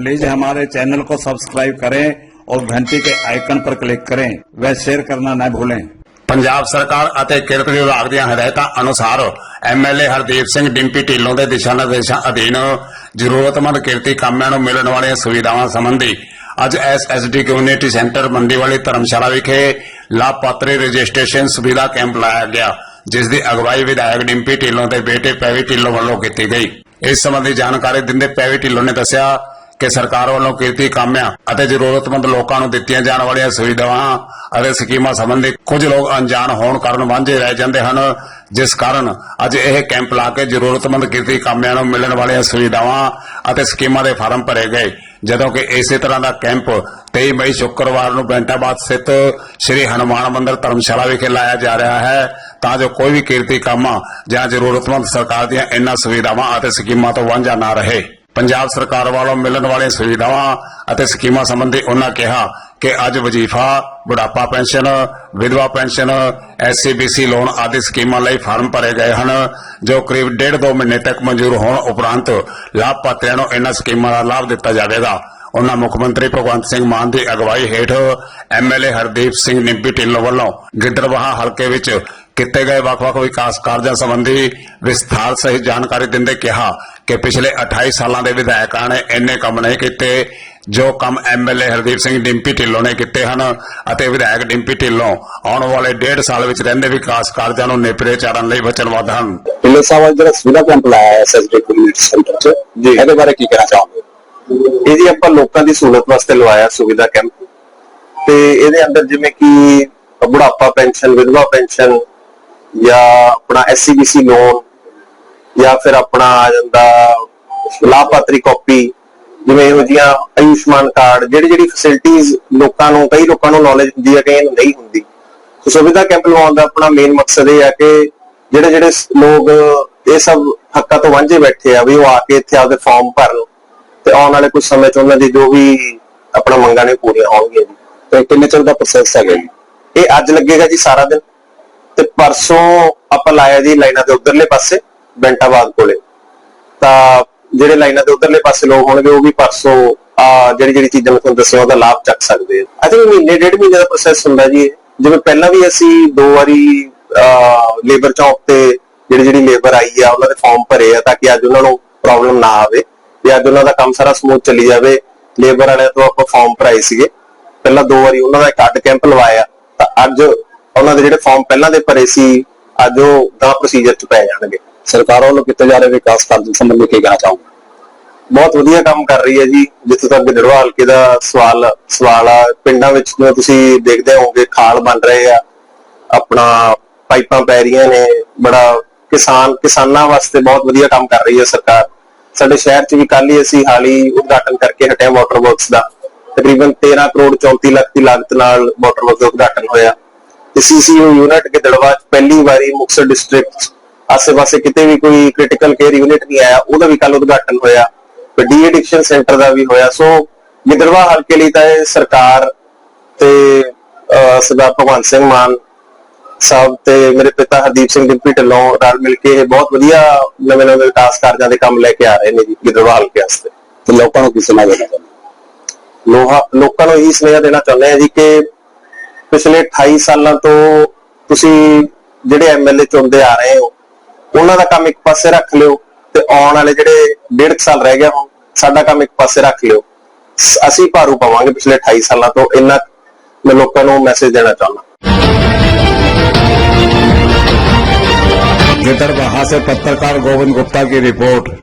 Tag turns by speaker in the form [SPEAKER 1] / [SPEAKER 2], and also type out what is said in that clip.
[SPEAKER 1] Please हमारे channel को subscribe करें और घंटी के आइकन पर क्लिक करें व शेयर करना न भूलें
[SPEAKER 2] ਪੰਜਾਬ ਸਰਕਾਰ ਅਤੇ ਕਿਰਤ ਵਿਭਾਗ ਦੀਆਂ ਹਦਾਇਤਾਂ ਅਨੁਸਾਰ ਐਮਐਲਏ ਹਰਦੀਪ ਸਿੰਘ ਡਿੰਪੀ ਢਿੱਲੋਂ ਦੇ ਦਿਸ਼ਾ ਨਿਰਦੇਸ਼ਾਂ ਅਧੀਨ ਜ਼ਰੂਰਤਮੰਦ ਕਿਰਤੀ ਕਾਮਿਆਂ ਨੂੰ ਮਿਲਣ ਵਾਲੀਆਂ ਸੁਵਿਧਾਵਾਂ ਸੰਬੰਧੀ ਅੱਜ SSD community centre Mandiwali Dharamshala ਵਿਖੇ ਲਾਭਪਾਤਰੀ ਰਜਿਸਟ੍ਰੇਸ਼ਨ ਸੁਵਿਧਾ ਕੈਂਪ ਲਾਇਆ ਗਿਆ ਜਿਸ ਦੀ ਅਗਵਾਈ ਵਿਧਾਇਕ ਡਿੰਪੀ ਢਿੱਲੋਂ ਦੇ ਬੇਟੇ ਪੈਵੀ ਢਿੱਲੋਂ ਵੱਲੋਂ ਕੀਤੀ ਗਈ ਇਸ ਸੰਬੰਧੀ ਜਾਣਕਾਰੀ ਦਿੰਦੇ ਪੈਵੀ ਢਿੱਲੋਂ ਨੇ ਦੱਸਿਆ ਕਿ ਸਰਕਾਰ ਵੱਲੋਂ ਕਿਰਤੀ ਕਾਮਿਆਂ ਅਤੇ ਜ਼ਰੂਰਤਮੰਦ ਲੋਕਾਂ ਨੂੰ ਦਿੱਤੀਆਂ ਜਾਣ ਵਾਲੀਆਂ ਸੁਵਿਧਾਵਾਂ ਅਤੇ ਸਕੀਮਾਂ ਸੰਬੰਧੀ ਕੁਝ ਲੋਕ ਅਣਜਾਣ ਹੋਣ ਕਾਰਨ ਵਾਂਝੇ ਰਹਿ ਜਾਂਦੇ ਹਨ, ਜਿਸ ਕਾਰਨ ਅੱਜ ਇਹ ਕੈਂਪ ਲਾ ਕੇ ਜ਼ਰੂਰਤਮੰਦ ਕਿਰਤੀ ਕਾਮਿਆਂ ਨੂੰ ਮਿਲਣ ਵਾਲੀਆਂ ਸੁਵਿਧਾਵਾਂ ਅਤੇ ਸਕੀਮਾਂ ਦੇ ਫਾਰਮ ਭਰੇ ਗਏ। ਜਦੋਂ ਕਿ ਇਸੇ ਤਰ੍ਹਾਂ ਦਾ ਕੈਂਪ 23 ਮਈ ਸ਼ੁੱਕਰਵਾਰ ਨੂੰ ਬੈਂਟਾਬਾਦ ਸਥਿਤ ਸ੍ਰੀ ਹਨੂਮਾਨ ਮੰਦਿਰ ਧਰਮਸ਼ਾਲਾ ਵਿਖੇ ਲਾਇਆ ਜਾ ਰਿਹਾ ਹੈ। ਤਾਂ ਜੋ ਕੋਈ ਵੀ ਕਿਰਤੀ ਕਾਮਾ ਜਾਂ ਜ਼ਰੂਰਤਮੰਦ ਸਰਕਾਰ ਦੀਆਂ ਇਨ੍ਹਾਂ ਸੁਵਿਧਾਵਾਂ ਅਤੇ ਸਕੀਮਾਂ ਤੋਂ ਵਾਂਝਾ ਨਾ ਰਹੇ। ਪੰਜਾਬ ਸਰਕਾਰ ਵੱਲੋਂ ਮਿਲਣ ਵਾਲੀਆਂ ਸੁਵਿਧਾਵਾਂ ਅਤੇ ਸਕੀਮਾਂ ਸੰਬੰਧੀ ਉਹਨਾਂ ਕਿਹਾ ਕਿ ਅੱਜ ਵਜ਼ੀਫਾ, ਬੁਢਾਪਾ ਪੈਨਸ਼ਨ, ਵਿਧਵਾ ਪੈਨਸ਼ਨ ਐਸਸੀਬੀਸੀ ਲੋਨ ਆਦਿ ਸਕੀਮਾਂ ਲਈ ਫਾਰਮ ਭਰੇ ਗਏ ਹਨ, ਜੋ ਕਰੀਬ ਡੇਢ ਦੋ ਮਹੀਨੇ ਤੱਕ ਮਨਜ਼ੂਰ ਹੋਣ ਉਪਰੰਤ ਲਾਭਪਾਤਰੀਆਂ ਨੂੰ ਇਨ੍ਹਾਂ ਸਕੀਮਾਂ ਦਾ ਲਾਭ ਦਿੱਤਾ ਜਾਵੇਗਾ। ਉਹਨਾਂ ਮੁੱਖ ਮੰਤਰੀ ਭਗਵੰਤ ਸਿੰਘ ਮਾਨ ਦੀ ਅਗਵਾਈ ਹੇਠ ਐਮਐਲਏ ਹਰਦੀਪ ਸਿੰਘ ਨਿੰਪੀ ਢਿੱਲੋਂ ਵੱਲੋਂ ਗਿੱਦੜਬਾਹਾ ਹਲਕੇ ਵਿੱਚ ਕੀਤੇ ਗਏ ਵੱਖ-ਵੱਖ ਵਿਕਾਸ ਕਾਰਜਾਂ ਸੰਬੰਧੀ ਵਿਸਥਾਰ ਸਹਿਤ ਜਾਣਕਾਰੀ ਦਿੰਦੇ ਕਿਹਾ ਕਿ ਪਿਛਲੇ 28 ਸਾਲਾਂ ਦੇ ਵਿਧਾਇਕਾਂ ਨੇ ਇੰਨੇ ਕੰਮ ਨਹੀਂ ਕੀਤੇ ਜੋ ਕੰਮ ਐਮਐਲਏ ਹਰਦੀਪ ਸਿੰਘ ਡਿੰਪੀ ਢਿੱਲੋਂ ਨੇ ਕੀਤੇ ਹਨ ਅਤੇ ਵਿਧਾਇਕ ਡਿੰਪੀ ਢਿੱਲੋਂ ਆਉਣ ਵਾਲੇ ਡੇਢ ਸਾਲ ਵਿੱਚ ਰਹਿੰਦੇ ਵਿਕਾਸ ਕਾਰਜਾਂ ਨੂੰ ਨੇਪਰੇ ਚਾੜਨ ਲਈ ਵਚਨਬੱਧ ਹਨ।
[SPEAKER 3] ਢਿੱਲੋਂ ਸਾਹਿਬ ਅੱਜ ਜਿਹੜਾ ਸੁਵਿਧਾ ਕੈਂਪ ਲਾਇਆ ਹੈ ਐਸਐਸਡੀ ਕਮਿਊਨਿਟੀ ਸੈਂਟਰ 'ਚ ਜੀ। ਇਹਦੇ ਬਾਰੇ ਕੀ ਕਹਿਣਾ ਚਾਹੋਗੇ?
[SPEAKER 4] ਇਹ ਜੀ ਆਪਾਂ ਲੋਕਾਂ ਦੀ ਸਹੂਲਤ ਵਾਸਤੇ ਲਵਾਇਆ ਸੁਵਿਧਾ ਕੈਂਪ। ਤੇ ਇਹਦੇ ਅੰਦਰ ਜਿਵੇਂ ਕਿ ਬੁਢਾਪਾ ਪੈਨਸ਼ਨ ਵਿਧਵਾ ਪੈਨਸ਼ਨ ਜਾਂ ਆਪਣਾ ਐਸਸੀਬੀਸੀ ਲੋਨ ਜਾਂ ਫਿਰ ਆਪਣਾ ਆ ਜਾਂਦਾ ਲਾਭਪਾਤਰੀ ਕਾਪੀ, ਜਿਵੇਂ ਇਹੋ ਜੀਆਂ ਆਯੁਸ਼ਮਾਨ ਕਾਰਡ, ਜਿਹੜੀ ਜਿਹੜੀ ਫੈਸਿਲਿਟੀਆਂ ਲੋਕਾਂ ਨੂੰ, ਕਈ ਲੋਕਾਂ ਨੂੰ ਨੌਲੇਜ ਹੁੰਦੀ ਹੈ ਕਈਆਂ ਨੂੰ ਨਹੀਂ ਹੁੰਦੀ। ਸੋ ਸੁਵਿਧਾ ਕੈਂਪ ਲਵਾਉਣ ਦਾ ਆਪਣਾ ਮੇਨ ਮਕਸਦ ਇਹ ਹੈ ਕਿ ਜਿਹੜੇ ਜਿਹੜੇ ਲੋਕ ਇਹ ਸਭ ਹੱਕਾਂ ਤੋਂ ਵਾਂਝੇ ਬੈਠੇ ਆ, ਵੀ ਉਹ ਆ ਕੇ ਇੱਥੇ ਆਪਦੇ ਫਾਰਮ ਭਰਨ ਤੇ ਆਉਣ ਵਾਲੇ ਕੁਝ ਸਮੇਂ ਚ ਉਹਨਾਂ ਦੀ ਜੋ ਵੀ ਆਪਣਾ ਮੰਗਾਂ ਨੇ ਪੂਰੀਆਂ ਹੋਣਗੀਆਂ ਜੀ।
[SPEAKER 3] ਤੇ ਕਿੰਨੇ ਚਿਰ ਦਾ ਪ੍ਰੋਸੈਸ ਹੈਗਾ ਜੀ?
[SPEAKER 4] ਇਹ ਅੱਜ ਲੱਗੇਗਾ ਜੀ ਸਾਰਾ ਦਿਨ। ਤੇ ਪਰਸੋਂ ਆਪਾਂ ਲਾਇਆ ਜੀ ਲਾਈਨਾਂ ਦੇ ਉਧਰਲੇ ਪਾਸੇ। ਬੈਂਟਾਬਾਦ ਕੋਲੇ। ਤਾਂ ਜਿਹੜੇ ਲਾਈਨਾਂ ਦੇ ਉਧਰਲੇ ਪਾਸੇ ਲੋਕ ਹੋਣਗੇ, ਉਹ ਵੀ ਪਰਸੋਂ, ਆ, ਜਿਹੜੀ ਜਿਹੜੀ ਚੀਜ਼ਾਂ ਮੈਂ ਤੁਹਾਨੂੰ ਦੱਸਿਆ, ਉਹਦਾ ਲਾਭ ਚੱਕ ਸਕਦੇ ਆ। ਆਈ ਥਿੰਕ ਮਹੀਨੇ, ਡੇਢ ਮਹੀਨੇ ਦਾ ਪ੍ਰੋਸੈਸ ਹੁੰਦਾ ਜੀ ਜਿਵੇਂ ਪਹਿਲਾਂ ਵੀ ਅਸੀਂ ਦੋ ਵਾਰੀ ਲੇਬਰ ਚੌਂਕ ਤੇ ਜਿਹੜੀ ਜਿਹੜੀ ਲੇਬਰ ਆਈ ਆ, ਉਹਨਾਂ ਦੇ ਫਾਰਮ ਭਰੇ ਆ, ਤਾਂ ਕਿ ਅੱਜ ਉਹਨਾਂ ਨੂੰ ਪ੍ਰੋਬਲਮ ਨਾ ਆਵੇ ਤੇ ਅੱਜ ਉਹਨਾਂ ਦਾ ਕੰਮ ਸਾਰਾ ਸਮੂਥ ਚੱਲੀ ਜਾਵੇ। ਲੇਬਰ ਵਾਲਿਆਂ ਤੋਂ ਆਪਾਂ ਫਾਰਮ ਭਰਾਏ ਸੀਗੇ। ਪਹਿਲਾਂ ਦੋ ਵਾਰੀ ਉਹਨਾਂ ਦਾ ਇੱਕ ਅੱਡ ਕੈਂਪ ਲਵਾਇਆ। ਤਾਂ ਅੱਜ ਉਹਨਾਂ ਦੇ ਜਿਹੜੇ ਫਾਰਮ ਪਹਿਲਾਂ ਦੇ ਭਰੇ ਸੀ, ਅੱਜ ਉਹ ਦਾ ਪ੍ਰੋਸੀਜਰ ਚ ਪੈ ਜਾਣਗੇ।
[SPEAKER 3] ਸਰਕਾਰ ਵੱਲੋਂ ਕੀਤੇ ਜਾ ਰਹੇ ਵਿਕਾਸ ਕਾਰਜ ਸੰਬੰਧੀ ਕੀ ਕਹਿਣਾ ਚਾਹੋਗੇ?
[SPEAKER 4] ਬਹੁਤ ਵਧੀਆ ਕੰਮ ਕਰ ਰਹੀ ਹੈ ਜੀ। ਜਿੱਥੇ ਤੱਕ ਗਿੱਦੜਵਾ ਹਲਕੇ ਦਾ ਸਵਾਲ ਸਵਾਲ ਆ, ਪਿੰਡਾਂ ਵਿੱਚ ਜਿਵੇਂ ਤੁਸੀਂ ਦੇਖਦੇ ਹੋਵੋਗੇ, ਖਾਲ ਬਣ ਰਹੇ ਆ, ਆਪਣਾ ਪਾਈਪਾਂ ਪੈ ਰਹੀਆਂ ਨੇ, ਬੜਾ ਕਿਸਾਨ, ਕਿਸਾਨਾਂ ਵਾਸਤੇ ਬਹੁਤ ਵਧੀਆ ਕੰਮ ਕਰ ਰਹੀ ਹੈ ਸਰਕਾਰ। ਸਾਡੇ ਸ਼ਹਿਰ 'ਚ ਵੀ ਕੱਲ ਹੀ ਅਸੀਂ ਹਾਲੀ ਉਦਘਾਟਨ ਕਰਕੇ ਹਟਿਆ ਵਾਟਰ ਵਰਕਸ ਦਾ। ਤਕਰੀਬਨ 13 ਕਰੋੜ 34 ਲੱਖ ਦੀ ਲਾਗਤ ਨਾਲ ਵਾਟਰ ਵਰਕਸ ਦਾ ਉਦਘਾਟਨ ਹੋਇਆ। ਤੇ ਸੀਸੀਯੂ ਯੂਨਿਟ ਗਿੱਦੜਵਾ 'ਚ ਪਹਿਲੀ ਵਾਰੀ ਮੁਕਤਸਰ ਡਿਸਟ੍ਰਿਕਟ ਆਸੇ-ਪਾਸੇ ਕਿਤੇ ਵੀ ਕੋਈ ਕ੍ਰਿਟੀਕਲ ਕੇਅਰ ਯੂਨਿਟ ਨਹੀਂ ਆਇਆ ਉਹਦਾ ਵੀ ਕੱਲ ਉਦਘਾਟਨ ਹੋਇਆ ਤੇ ਡੀ ਐਡਿਕਸ਼ਨ ਸੈਂਟਰ ਦਾ ਵੀ ਹੋਇਆ। ਸੋ ਗਿੱਦੜਵਾ ਹਲਕੇ ਲਈ ਤਾਂ ਇਹ ਸਰਕਾਰ ਤੇ ਸਰਦਾਰ ਭਗਵੰਤ ਸਿੰਘ ਮਾਨ ਸਾਹਿਬ ਤੇ ਮੇਰੇ ਪਿਤਾ ਹਰਦੀਪ ਸਿੰਘ ਡਿੰਪੀ ਢਿੱਲੋਂ ਰਲ ਮਿਲ ਕੇ ਇਹ ਬਹੁਤ ਵਧੀਆ ਨਵੇਂ ਨਵੇਂ ਵਿਕਾਸ ਕਾਰਜਾਂ ਦੇ ਕੰਮ ਲੈ ਕੇ ਆ ਰਹੇ ਨੇ ਜੀ ਗਿੱਦੜਵਾ ਹਲਕੇ ਵਾਸਤੇ।
[SPEAKER 3] ਤੇ ਲੋਕਾਂ ਨੂੰ ਕੀ ਸੁਣਾ ਦੇਣਾ ਚਾਹੁੰਦੇ
[SPEAKER 4] ਲੋਹਾ ਲੋਕਾਂ ਨੂੰ ਇਹੀ ਸੁਨੇਹਾ ਦੇਣਾ ਚਾਹੁੰਦੇ ਆ ਜੀ ਕਿ ਪਿਛਲੇ 28 ਸਾਲਾਂ ਤੋਂ ਤੁਸੀਂ ਜਿਹੜੇ ਐਮਐਲਏ ਚੁਣਦੇ ਆ ਰਹੇ ਹੋ ਉਹਨਾਂ ਦਾ ਕੰਮ ਇੱਕ ਪਾਸੇ ਰੱਖ ਲਿਓ ਤੇ ਆਉਣ ਵਾਲੇ ਜਿਹੜੇ ਡੇਢ ਕੁ ਸਾਲ ਰਹਿ ਗਿਆ ਹੁਣ ਸਾਡਾ ਕੰਮ ਇੱਕ ਪਾਸੇ ਰੱਖ ਲਿਓ ਸ- ਅਸੀਂ ਭਾਰੂ ਪਾਵਾਂਗੇ ਪਿਛਲੇ 28 ਸਾਲਾਂ ਤੋਂ ਇੰਨਾ ਮੈਂ ਲੋਕਾਂ ਨੂੰ ਮੈਸੇਜ ਦੇਣਾ ਚਾਹੁੰਦਾ
[SPEAKER 1] गिदड़बाहा से पत्रकार गोविंद गुप्ता की रिपोर्ट